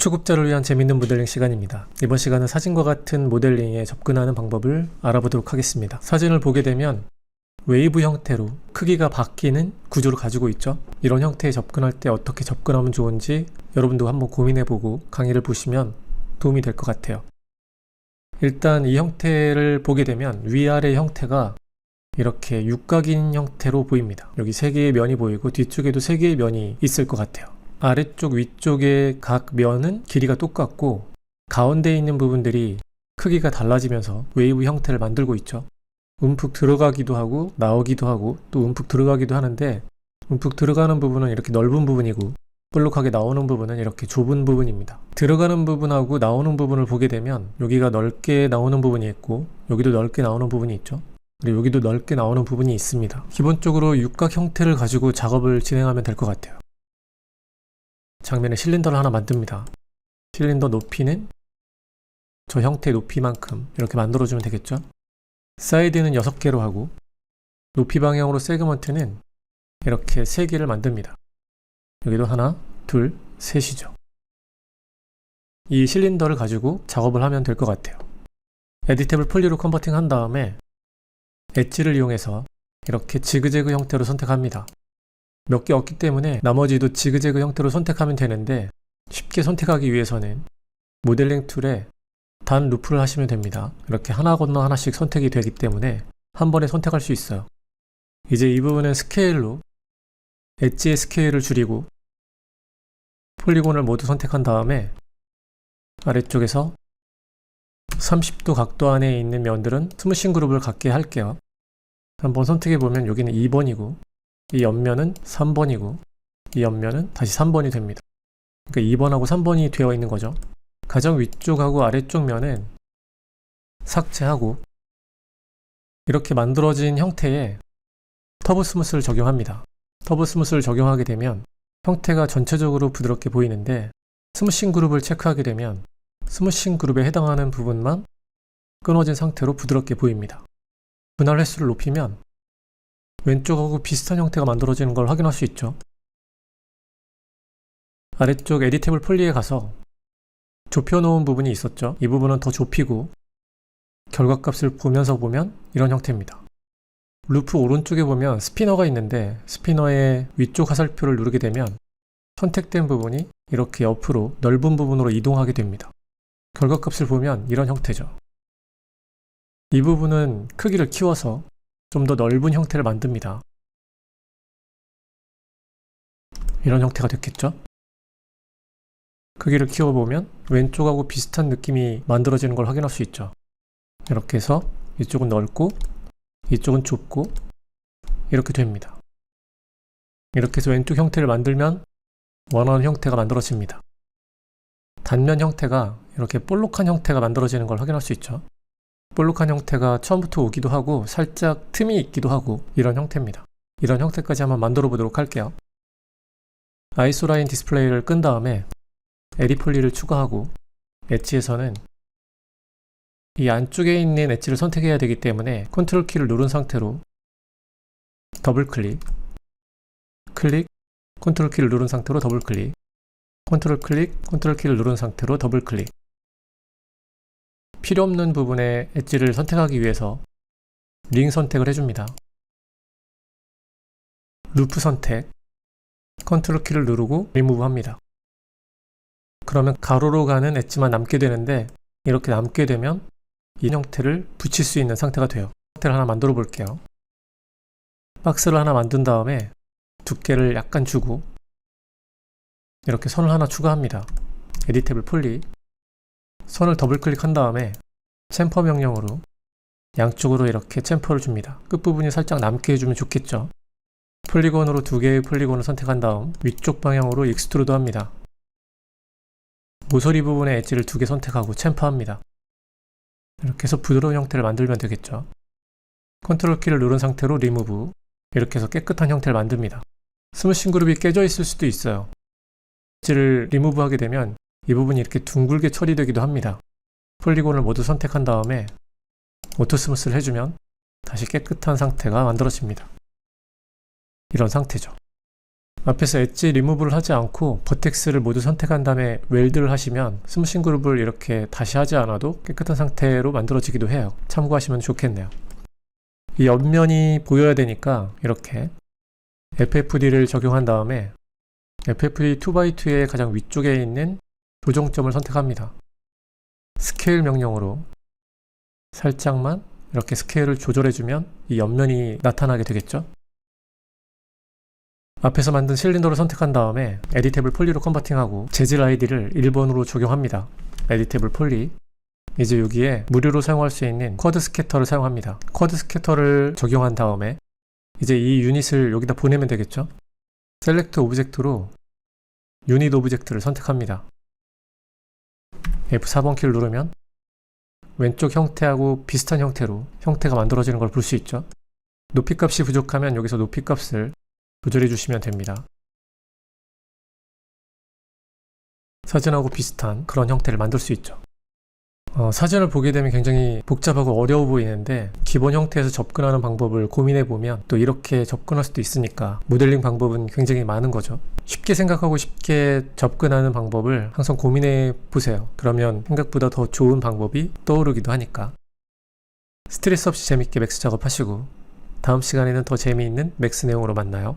초급자를 위한 재밌는 모델링 시간입니다. 이번 시간은 사진과 같은 모델링에 접근하는 방법을 알아보도록 하겠습니다. 사진을 보게 되면 웨이브 형태로 크기가 바뀌는 구조를 가지고 있죠. 이런 형태에 접근할 때 어떻게 접근하면 좋은지 여러분도 한번 고민해보고 강의를 보시면 도움이 될 것 같아요. 일단 이 형태를 보게 되면 위아래 형태가 이렇게 육각인 형태로 보입니다. 여기 세 개의 면이 보이고 뒤쪽에도 세 개의 면이 있을 것 같아요. 아래쪽 위쪽의 각 면은 길이가 똑같고 가운데 있는 부분들이 크기가 달라지면서 웨이브 형태를 만들고 있죠. 움푹 들어가기도 하고 나오기도 하고 또 움푹 들어가기도 하는데 움푹 들어가는 부분은 이렇게 넓은 부분이고 볼록하게 나오는 부분은 이렇게 좁은 부분입니다. 들어가는 부분하고 나오는 부분을 보게 되면 여기가 넓게 나오는 부분이 있고 여기도 넓게 나오는 부분이 있죠. 그리고 여기도 넓게 나오는 부분이 있습니다. 기본적으로 육각 형태를 가지고 작업을 진행하면 될 것 같아요. 장면에 실린더를 하나 만듭니다. 실린더 높이는 저 형태의 높이만큼 이렇게 만들어주면 되겠죠. 사이드는 6개로 하고 높이 방향으로 세그먼트는 이렇게 3개를 만듭니다. 여기도 하나, 둘, 셋이죠. 이 실린더를 가지고 작업을 하면 될 것 같아요. 에디테블 폴리로 컨버팅 한 다음에 엣지를 이용해서 이렇게 지그재그 형태로 선택합니다. 몇 개 없기 때문에 나머지도 지그재그 형태로 선택하면 되는데 쉽게 선택하기 위해서는 모델링 툴에 단 루프를 하시면 됩니다. 이렇게 하나 건너 하나씩 선택이 되기 때문에 한 번에 선택할 수 있어요. 이제 이 부분은 스케일로 엣지의 스케일을 줄이고 폴리곤을 모두 선택한 다음에 아래쪽에서 30도 각도 안에 있는 면들은 스무싱 그룹을 갖게 할게요. 한번 선택해 보면 여기는 2번이고 이 옆면은 3번이고 이 옆면은 다시 3번이 됩니다. 그러니까 2번하고 3번이 되어 있는 거죠. 가장 위쪽하고 아래쪽 면은 삭제하고 이렇게 만들어진 형태에 터보 스무스를 적용합니다. 터보 스무스를 적용하게 되면 형태가 전체적으로 부드럽게 보이는데 스무싱 그룹을 체크하게 되면 스무싱 그룹에 해당하는 부분만 끊어진 상태로 부드럽게 보입니다. 분할 횟수를 높이면 왼쪽하고 비슷한 형태가 만들어지는 걸 확인할 수 있죠. 아래쪽 에디테블 폴리에 가서 좁혀놓은 부분이 있었죠. 이 부분은 더 좁히고 결과값을 보면서 보면 이런 형태입니다. 루프 오른쪽에 보면 스피너가 있는데 스피너의 위쪽 화살표를 누르게 되면 선택된 부분이 이렇게 옆으로 넓은 부분으로 이동하게 됩니다. 결과값을 보면 이런 형태죠. 이 부분은 크기를 키워서 좀 더 넓은 형태를 만듭니다. 이런 형태가 됐겠죠? 크기를 키워보면 왼쪽하고 비슷한 느낌이 만들어지는 걸 확인할 수 있죠. 이렇게 해서 이쪽은 넓고 이쪽은 좁고 이렇게 됩니다. 이렇게 해서 왼쪽 형태를 만들면 원하는 형태가 만들어집니다. 단면 형태가 이렇게 볼록한 형태가 만들어지는 걸 확인할 수 있죠. 볼록한 형태가 처음부터 오기도 하고 살짝 틈이 있기도 하고 이런 형태입니다. 이런 형태까지 한번 만들어 보도록 할게요. 아이소라인 디스플레이를 끈 다음에 에디폴리를 추가하고 엣지에서는 이 안쪽에 있는 엣지를 선택해야 되기 때문에 컨트롤 키를 누른 상태로 더블 클릭 클릭 컨트롤 키를 누른 상태로 더블 클릭 컨트롤 클릭 컨트롤 키를 누른 상태로 더블 클릭 필요 없는 부분의 엣지를 선택하기 위해서 링 선택을 해줍니다. 루프 선택 컨트롤 키를 누르고 리무브 합니다. 그러면 가로로 가는 엣지만 남게 되는데 이렇게 남게 되면 이 형태를 붙일 수 있는 상태가 돼요. 형태를 하나 만들어 볼게요. 박스를 하나 만든 다음에 두께를 약간 주고 이렇게 선을 하나 추가합니다. 에디테블 폴리 선을 더블 클릭한 다음에 챔퍼 명령으로 양쪽으로 이렇게 챔퍼를 줍니다. 끝부분이 살짝 남게 해주면 좋겠죠. 폴리곤으로 두 개의 폴리곤을 선택한 다음 위쪽 방향으로 익스트루드 합니다. 모서리 부분의 엣지를 두 개 선택하고 챔퍼합니다. 이렇게 해서 부드러운 형태를 만들면 되겠죠. 컨트롤 키를 누른 상태로 리무브 이렇게 해서 깨끗한 형태를 만듭니다. 스무싱 그룹이 깨져 있을 수도 있어요. 엣지를 리무브 하게 되면 이 부분이 이렇게 둥글게 처리되기도 합니다. 폴리곤을 모두 선택한 다음에 오토 스무스를 해주면 다시 깨끗한 상태가 만들어집니다. 이런 상태죠. 앞에서 엣지 리무브를 하지 않고 버텍스를 모두 선택한 다음에 웰드를 하시면 스무싱 그룹을 이렇게 다시 하지 않아도 깨끗한 상태로 만들어지기도 해요. 참고하시면 좋겠네요. 이 옆면이 보여야 되니까 이렇게 FFD를 적용한 다음에 FFD 2x2의 가장 위쪽에 있는 조정점을 선택합니다. 스케일 명령으로 살짝만 이렇게 스케일을 조절해주면 이 옆면이 나타나게 되겠죠. 앞에서 만든 실린더를 선택한 다음에 에디테이블 폴리로 컨버팅하고 재질 아이디를 1번으로 적용합니다. 에디테이블 폴리 이제 여기에 무료로 사용할 수 있는 쿼드 스캐터를 사용합니다. 쿼드 스캐터를 적용한 다음에 이제 이 유닛을 여기다 보내면 되겠죠. 셀렉트 오브젝트로 유닛 오브젝트를 선택합니다. F4번 키를 누르면 왼쪽 형태하고 비슷한 형태로 형태가 만들어지는 걸 볼 수 있죠. 높이 값이 부족하면 여기서 높이 값을 조절해 주시면 됩니다. 사진하고 비슷한 그런 형태를 만들 수 있죠. 어, 사진을 보게 되면 굉장히 복잡하고 어려워 보이는데 기본 형태에서 접근하는 방법을 고민해 보면 또 이렇게 접근할 수도 있으니까 모델링 방법은 굉장히 많은 거죠. 쉽게 생각하고 쉽게 접근하는 방법을 항상 고민해 보세요. 그러면 생각보다 더 좋은 방법이 떠오르기도 하니까. 스트레스 없이 재밌게 맥스 작업하시고 다음 시간에는 더 재미있는 맥스 내용으로 만나요.